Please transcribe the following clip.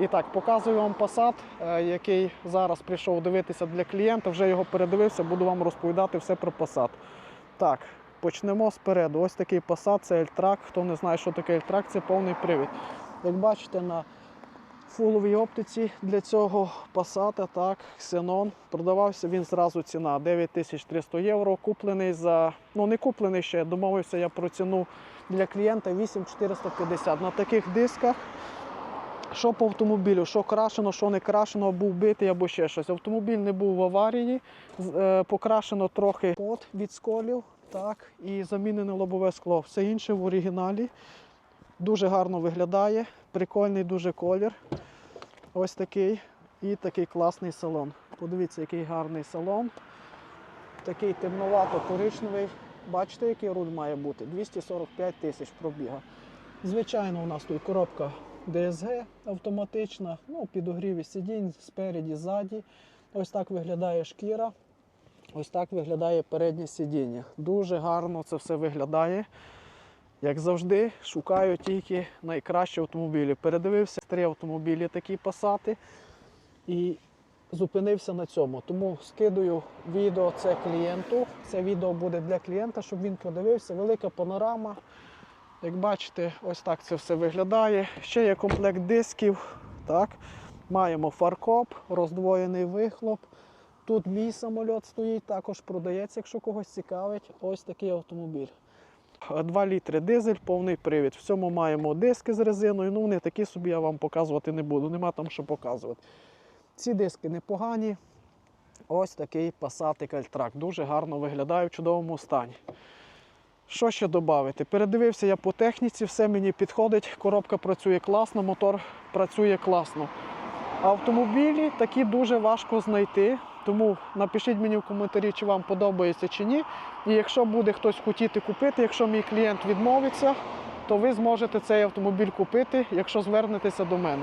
І так, показую вам Passat, е, який зараз прийшов дивитися для клієнта. Вже його передивився, буду вам розповідати все про Passat. Так, почнемо спереду. Ось такий Passat, це L-Track. Хто не знає, що таке L-Track, це повний привід. Як бачите, на фуловій оптиці для цього Passat, так, Xenon. Продавався він зразу ціна 9300 євро. Куплений за, ну не куплений ще, домовився я про ціну для клієнта 8450. На таких дисках що по автомобілю, що крашено, що не крашено, був битий або ще щось. Автомобіль не був в аварії, е, покрашено трохи пот від сколів, так, і замінене лобове скло. Все інше в оригіналі. Дуже гарно виглядає, прикольний дуже колір. Ось такий. І такий класний салон. Подивіться, який гарний салон. Такий темновато-коричневий. Бачите, який руль має бути? 245 тисяч пробіга. Звичайно, у нас тут коробка DSG автоматична, ну, підогріві сидінь спереді, ззаді. Ось так виглядає шкіра. Ось так виглядає переднє сидіння. Дуже гарно це все виглядає. Як завжди, шукаю тільки найкращі автомобілі. Передивився три автомобілі, такі пасати, і зупинився на цьому. Тому скидую відео це клієнту. Це відео буде для клієнта, щоб він подивився. Велика панорама. Як бачите, ось так це все виглядає. Ще є комплект дисків. Так. Маємо фаркоп, роздвоєний вихлоп. Тут мій самоліт стоїть, також продається, якщо когось цікавить. Ось такий автомобіль. 2 літри дизель, повний привід. В цьому маємо диски з резиною. Ну, вони такі собі я вам показувати не буду. Нема там що показувати. Ці диски непогані. Ось такий Passat Caltrac. Дуже гарно виглядає в чудовому стані. Що ще додати? Передивився я по техніці, все мені підходить. Коробка працює класно, мотор працює класно. Автомобілі такі дуже важко знайти. Тому напишіть мені в коментарі, чи вам подобається чи ні. І якщо буде хтось хотіти купити, якщо мій клієнт відмовиться, то ви зможете цей автомобіль купити, якщо звернетеся до мене.